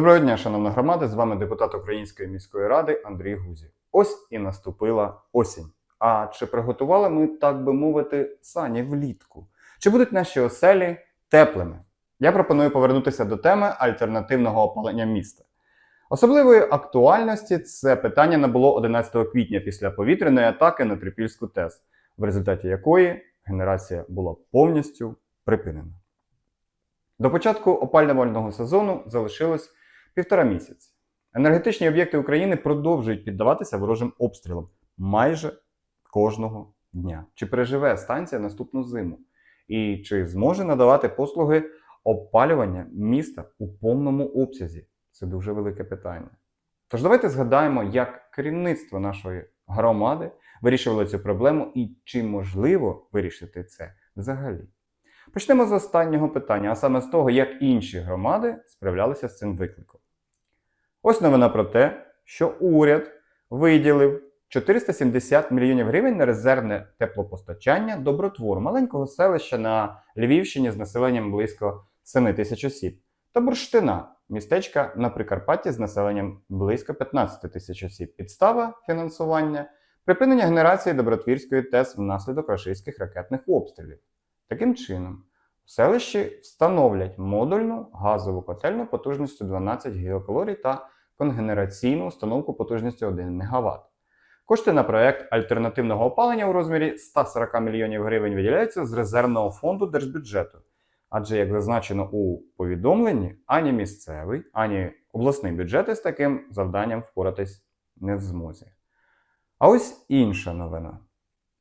Доброго дня, шановна громада. З вами депутат Української міської ради Андрій Гузів. Ось і наступила осінь. А чи приготували ми, так би мовити, сані влітку? Чи будуть наші оселі теплими? Я пропоную повернутися до теми альтернативного опалення міста. Особливої актуальності це питання набуло 11 квітня після повітряної атаки на Трипільську ТЕС, в результаті якої генерація була повністю припинена. До початку опалювального сезону залишилось півтора місяці. Енергетичні об'єкти України продовжують піддаватися ворожим обстрілам майже кожного дня. Чи переживе станція наступну зиму? І чи зможе надавати послуги опалювання міста у повному обсязі? Це дуже велике питання. Тож давайте згадаємо, як керівництво нашої громади вирішувало цю проблему і чи можливо вирішити це взагалі. Почнемо з останнього питання, а саме з того, як інші громади справлялися з цим викликом. Ось новина про те, що уряд виділив 470 мільйонів гривень на резервне теплопостачання добротвору маленького селища на Львівщині з населенням близько 7 тисяч осіб, та бурштина містечка на Прикарпатті з населенням близько 15 тисяч осіб. Підстава фінансування припинення генерації добротвірської ТЕС внаслідок рашистських ракетних обстрілів. Таким чином, в селищі встановлять модульну газову котельну потужністю 12 гігакалорій та конгенераційну установку потужністю 1 МВт. Кошти на проект альтернативного опалення у розмірі 140 мільйонів гривень виділяються з резервного фонду держбюджету. Адже, як зазначено у повідомленні, ані місцевий, ані обласний бюджети з таким завданням впоратись не в змозі. А ось інша новина.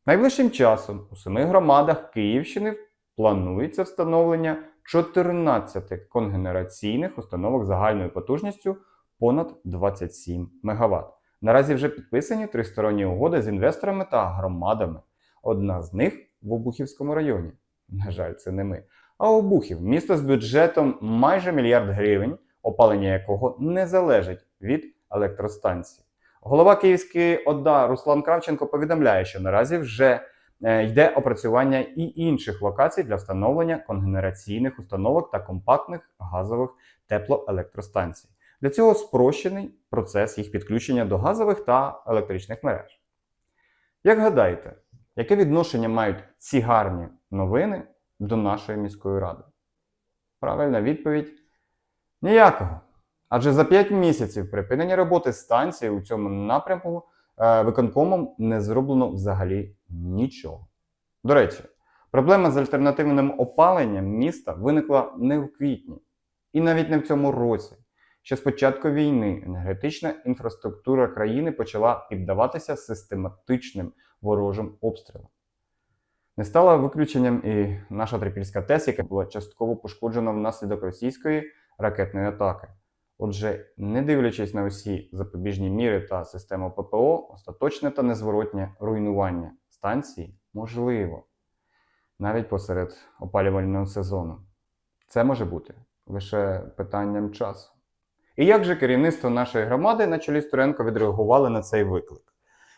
Найближчим часом у семи громадах Київщини планується встановлення 14 конгенераційних установок загальною потужністю понад 27 МВт. Наразі вже підписані тристоронні угоди з інвесторами та громадами. Одна з них в Обухівському районі. На жаль, це не ми. А Обухів місто з бюджетом майже мільярд гривень, опалення якого не залежить від електростанції. Голова Київської ОДА Руслан Кравченко повідомляє, що наразі вже йде опрацювання і інших локацій для встановлення конгенераційних установок та компактних газових теплоелектростанцій. Для цього спрощений процес їх підключення до газових та електричних мереж. Як гадаєте, яке відношення мають ці гарні новини до нашої міської ради? Правильна відповідь ніякого. Адже за 5 місяців припинення роботи станції у цьому напрямку е, виконкомом не зроблено взагалі нічого. До речі, проблема з альтернативним опаленням міста виникла не в квітні і навіть не в цьому році. Ще з початку війни енергетична інфраструктура країни почала піддаватися систематичним ворожим обстрілам. Не стала виключенням і наша Трипільська ТЕС, яка була частково пошкоджена внаслідок російської ракетної атаки. Отже, не дивлячись на усі запобіжні міри та систему ППО, остаточне та незворотнє руйнування станції можливо навіть посеред опалювального сезону. Це може бути лише питанням часу. І як же керівництво нашої громади на чолі з Туренко відреагували на цей виклик?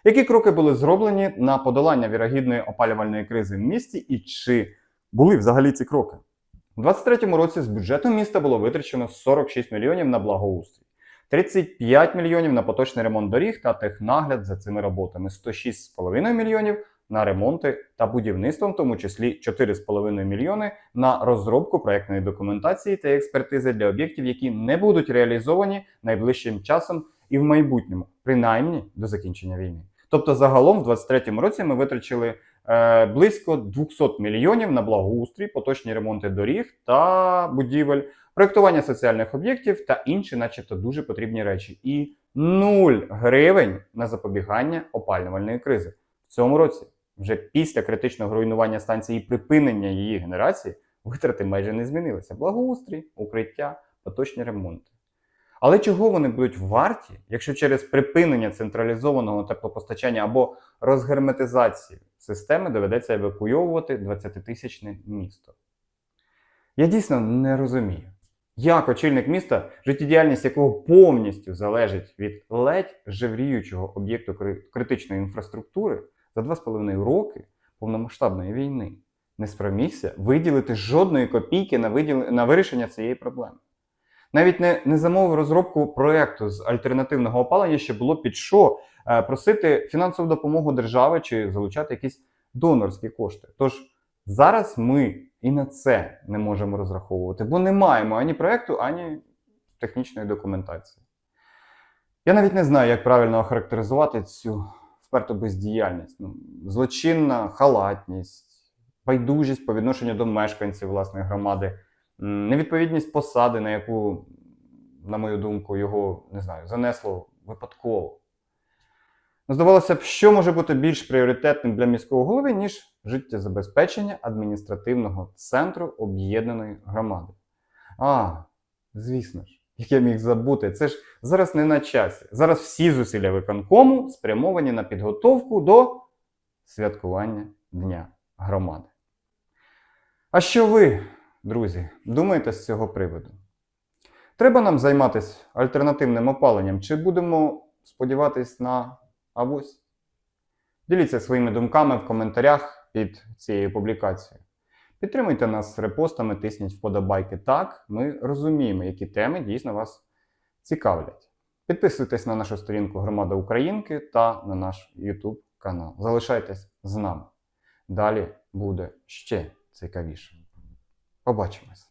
Які кроки були зроблені на подолання вірогідної опалювальної кризи в місті, і чи були взагалі ці кроки? У 2023 році з бюджету міста було витрачено 46 мільйонів на благоустрій, 35 мільйонів на поточний ремонт доріг та технагляд за цими роботами, 106,5 мільйонів на ремонти та будівництво, в тому числі 4,5 мільйони на розробку проектної документації та експертизи для об'єктів, які не будуть реалізовані найближчим часом і в майбутньому, принаймні до закінчення війни. Тобто, загалом, в 2023 році ми витрачили е, близько 200 мільйонів на благоустрій, поточні ремонти доріг та будівель, проєктування соціальних об'єктів та інші, начебто, дуже потрібні речі. І 0 гривень на запобігання опалювальної кризи. В цьому році, вже після критичного руйнування станції і припинення її генерації, витрати майже не змінилися. Благоустрій, укриття, поточні ремонти. Але чого вони будуть варті, якщо через припинення централізованого теплопостачання або розгерметизації системи доведеться евакуйовувати 20-тисячне місто? Я дійсно не розумію, як очільник міста, життєдіяльність якого повністю залежить від ледь жевріючого об'єкту критичної інфраструктури за 2,5 роки повномасштабної війни, не спромігся виділити жодної копійки на, виділ... на вирішення цієї проблеми. Навіть не, не замовив розробку проекту з альтернативного опалення, щоб було під що е, просити фінансову допомогу держави чи залучати якісь донорські кошти. Тож зараз ми і на це не можемо розраховувати, бо не маємо ані проекту, ані технічної документації. Я навіть не знаю, як правильно охарактеризувати цю вперту бездіяльність. Ну, злочинна халатність, байдужість по відношенню до мешканців власної громади, невідповідність посади, на яку, на мою думку, його не знаю, занесло випадково. Ну, здавалося б, що може бути більш пріоритетним для міського голови, ніж життєзабезпечення адміністративного центру об'єднаної громади. А, звісно ж, як я міг забути, це ж зараз не на часі. Зараз всі зусилля виконкому спрямовані на підготовку до святкування Дня громади. А що ви, друзі, думаєте з цього приводу? Треба нам займатися альтернативним опаленням, чи будемо сподіватись на авось? Діліться своїми думками в коментарях під цією публікацією. Підтримуйте нас репостами, тисніть вподобайки. Так, ми розуміємо, які теми дійсно вас цікавлять. Підписуйтесь на нашу сторінку Громада Українки та на наш YouTube канал. Залишайтесь з нами. Далі буде ще цікавіше. Побачимось!